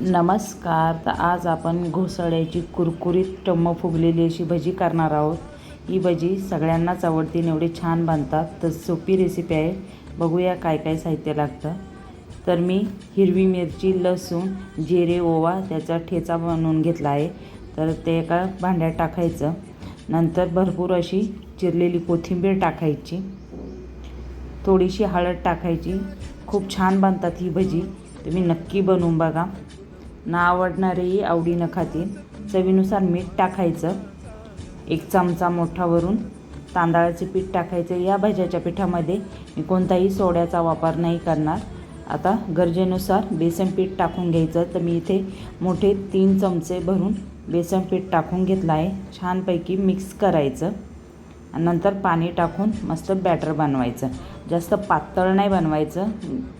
नमस्कार. तर आज आपण घोसाळ्याची कुरकुरीत टम्म फुगलेली अशी भजी करणार आहोत. ही भजी सगळ्यांनाच आवडते एवढी छान बांधतात तर सोपी रेसिपी आहे. बघूया काय काय साहित्य लागतं. तर मी हिरवी मिरची लसूण जिरे ओवा त्याचा ठेचा बनवून घेतला आहे. तर ते एका भांड्यात टाकायचं. नंतर भरपूर अशी चिरलेली कोथिंबीर टाकायची. थोडीशी हळद टाकायची. खूप छान बनतात ही भजी. तुम्ही नक्की बनवून बघा. ना आवडणारेही आवडीनं खातील चवीनुसार मीठ टाकायचं. एक चमचा मोठावरून तांदळाचे पीठ टाकायचं. या भाज्याच्या पिठामध्ये मी कोणताही सोड्याचा वापर नाही करणार. आता गरजेनुसार बेसन पीठ टाकून घ्यायचं. तर मी इथे मोठे तीन चमचे भरून बेसन पीठ टाकून घेतलं आहे. छानपैकी मिक्स करायचं. नंतर पाणी टाकून मस्त बॅटर बनवायचं. जास्त पातळ नाही बनवायचं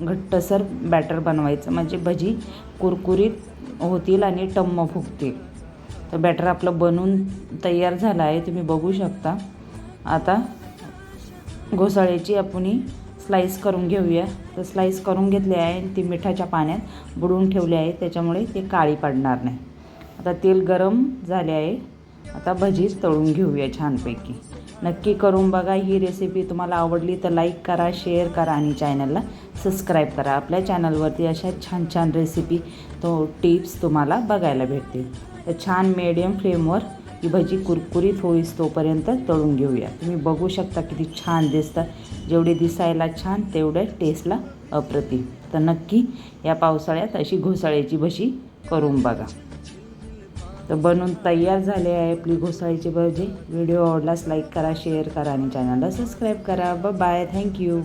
घट्टसर बॅटर बनवायचं. म्हणजे भजी कुरकुरीत होतील आणि टम्म फुगतील. तर बॅटर आपलं बनून तयार झालं आहे तुम्ही बघू शकता. आता घोसाळ्याची आपण स्लाईस करून घेऊया. तर स्लाईस करून घेतली आहे आणि ती मिठाच्या पाण्यात बुडवून ठेवली आहे त्याच्यामुळे ते काळी पडणार नाही. आता तेल गरम झाले आहे. आता भजी तळून घेऊया छानपैकी. नक्की करून बघा. ही रेसिपी तुम्हाला आवडली तर लाईक करा शेअर करा आणि चॅनलला सबस्क्राईब करा. आपल्या चॅनलवरती अशा छान छान रेसिपी तो टिप्स तुम्हाला बघायला भेटतील. तर छान मीडियम फ्लेमवर ही भजी कुरकुरीत होईस तोपर्यंत तळून घेऊया. तुम्ही बघू शकता किती छान दिसतं. जेवढे दिसायला छान तेवढे टेस्टला अप्रतिम. तर नक्की या पावसाळ्यात अशी घोसाळ्याची भजी करून बघा. तर बनवून तयार झाले आहे आपली घोसाळीची भाजी. व्हिडिओ आवडल्यास लाईक करा शेअर करा आणि चॅनलला सबस्क्राईब करा. ब बाय थँक्यू